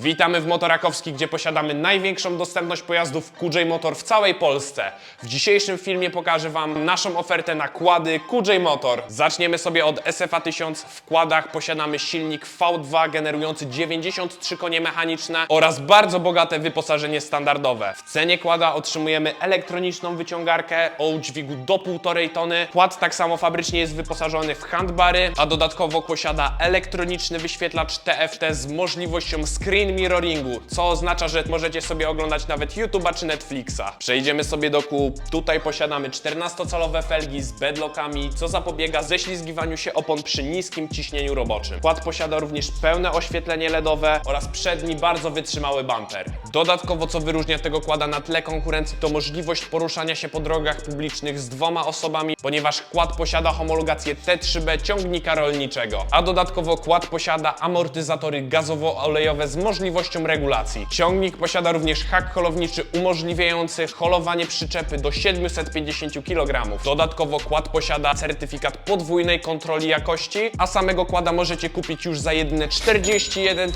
Witamy w Motorakowski, gdzie posiadamy największą dostępność pojazdów QJ Motor w całej Polsce. W dzisiejszym filmie pokażę Wam naszą ofertę na kłady QJ Motor. Zaczniemy sobie od SFA 1000. W kładach posiadamy silnik V2 generujący 93 konie mechaniczne oraz bardzo bogate wyposażenie standardowe. W cenie kłada otrzymujemy elektroniczną wyciągarkę o udźwigu do 1,5 tony. Kład tak samo fabrycznie jest wyposażony w handbary, a dodatkowo posiada elektroniczny wyświetlacz TFT z możliwością screen mirroringu, co oznacza, że możecie sobie oglądać nawet YouTube'a czy Netflixa. Przejdziemy sobie do kół. Tutaj posiadamy 14-calowe felgi z bedlockami, co zapobiega ześlizgiwaniu się opon przy niskim ciśnieniu roboczym. Kład posiada również pełne oświetlenie LEDowe oraz przedni bardzo wytrzymały bumper. Dodatkowo, co wyróżnia tego kłada na tle konkurencji, to możliwość poruszania się po drogach publicznych z dwoma osobami, ponieważ kład posiada homologację T3B ciągnika rolniczego, a dodatkowo kład posiada amortyzatory gazowo-olejowe z możliwością regulacji. Ciągnik posiada również hak holowniczy umożliwiający holowanie przyczepy do 750 kg. Dodatkowo kład posiada certyfikat podwójnej kontroli jakości, a samego kłada możecie kupić już za jedyne 41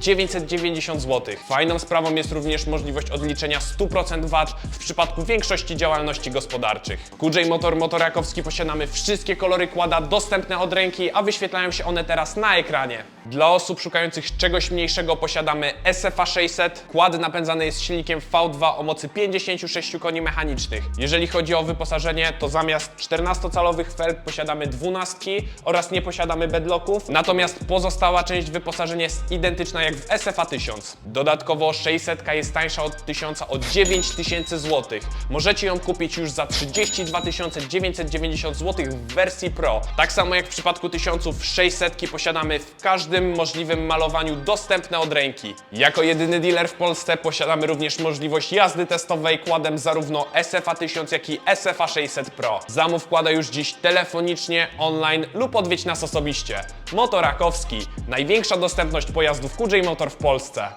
990 zł. Fajną sprawą jest również możliwość odliczenia 100% VAT w przypadku większości działalności gospodarczych. QJ Motor Motorakowski posiadamy wszystkie kolory kłada dostępne od ręki, a wyświetlają się one teraz na ekranie. Dla osób szukających czegoś mniejszego posiadamy SFA 600. Kład napędzany jest silnikiem V2 o mocy 56 koni mechanicznych. Jeżeli chodzi o wyposażenie, to zamiast 14-calowych felg posiadamy 12 oraz nie posiadamy bedlocków, natomiast pozostała część wyposażenia jest identyczna jak w SFA 1000. Dodatkowo 600 jest tańsza od 1000 o 9000 zł. Możecie ją kupić już za 32 990 zł w wersji Pro. Tak samo jak w przypadku 1000 600 posiadamy w każdym możliwym malowaniu dostępne od ręki. Jako jedyny dealer w Polsce posiadamy również możliwość jazdy testowej kładem zarówno SFA 1000 jak i SFA 600 Pro. Zamów kłada już dziś telefonicznie, online lub odwiedź nas osobiście. Motorakowski, największa dostępność pojazdów QJ Motor w Polsce.